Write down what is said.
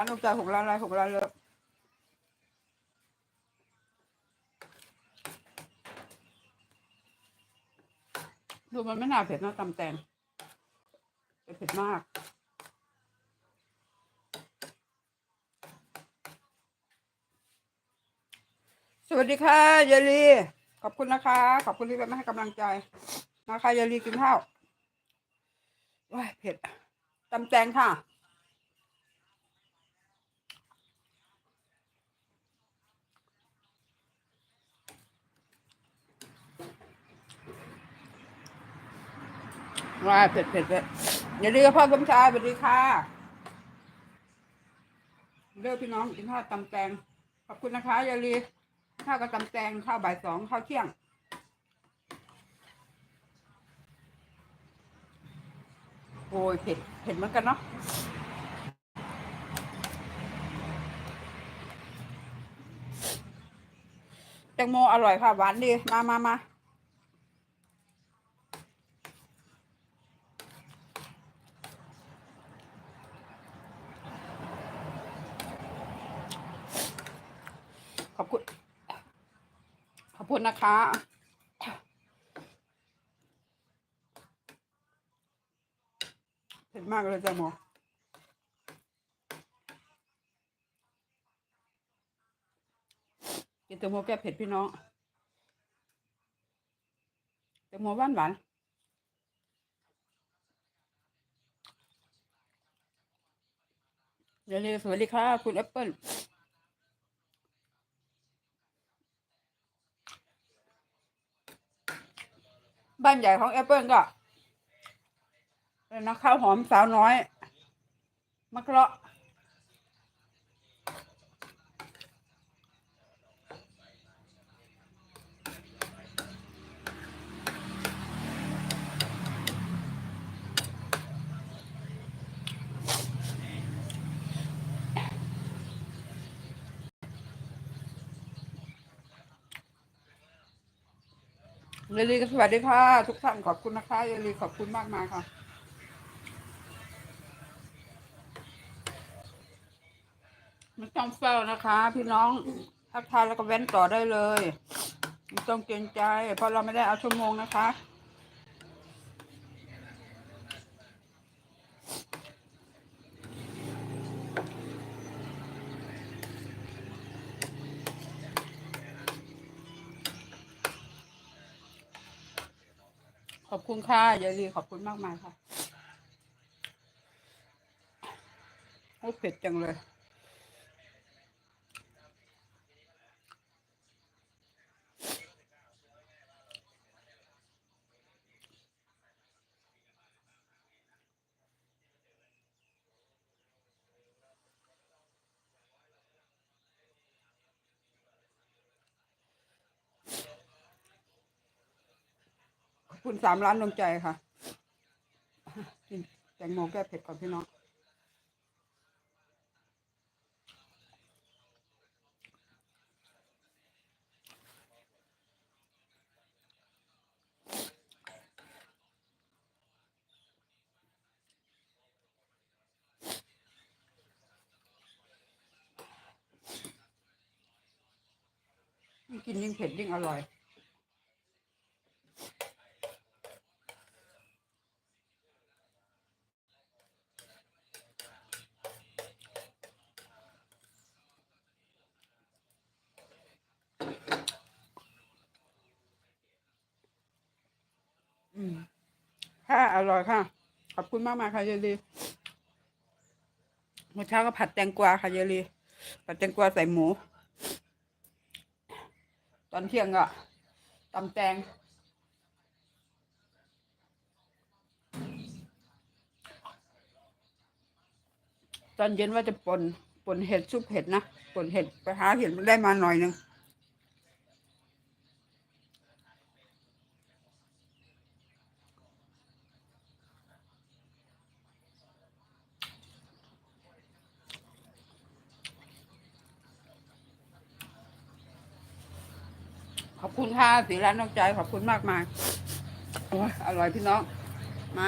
ร้านลูกใจหกร้านไรหกร้านเลยดูมันไม่น่าเผ็ดนะตำแตงแต่เผ็ดมากสวัสดีค่ะยายลีขอบคุณนะคะ ขอบคุณที่มาให้กำลังใจนะคะยายลีกินข้าวว้าเผ็ดตำแตงค่ะ ว้าเผ็ดเผ็ดเผ็ดอย่าลืมพ่อสมชายสวัสดีค่ะเด้อพี่น้องกินข้าวตำแตงขอบคุณนะคะอย่าลืมข้าวกับตำแตงข้าวบ่ายสองข้าวเที่ยงโอ้ยเผ็ดเผ็ดเหมือนกันเนาะแตงโมอร่อยค่ะหวานดีมามามา ข อบคุณ ขอบคุณนะคะ เผ็ดมากเลยแตงโมกินแตงโมแก้เผ็ดพี่น้องแตงโมหวานหวานเดี๋ยวนี้สวัสดีค่ะ คุณแอปเปิล บ้านใหญ่ของแอปเปิลก็เป็นนะข้าวหอมสาวน้อยมะเคราะ เยลีก็สวัสดีค่ะ ทุกท่านขอบคุณนะคะเยลีขอบคุณมากมายค่ะไม่ต้องเฝ้านะคะ พี่น้องทักทายแล้วก็เว้นต่อได้เลยไม่ต้องเกรงใจ เพราะเราไม่ได้เอาชั่วโมงนะคะ ขอบคุณค่ะยายลีขอบคุณมากมายค่ะโอ้เผ็ดจังเลย คุณสามล้านดวงใจค่ะกินแตงโมแก้เผ็ดก่อนพี่น้องยิ่งกินยิ่งเผ็ดยิ่งอร่อย อืม ค่ะอร่อยค่ะ ขอบคุณมากมากค่ะเยลีเมื่อเช้าก็ผัดแตงกวาค่ะเยลีผัดแตงกวาใส่หมู ตอนเที่ยงก็ตำแตงตอนเย็นว่าจะปนปนเห็ดซุปเห็ดนะปนเห็ดไปหาเห็ดมันได้มาหน่อยหนึง อบคุณค่ะสีร้านนอกใจขอบคุณมากมายโอ้ยอร่อยพี่น้อง มา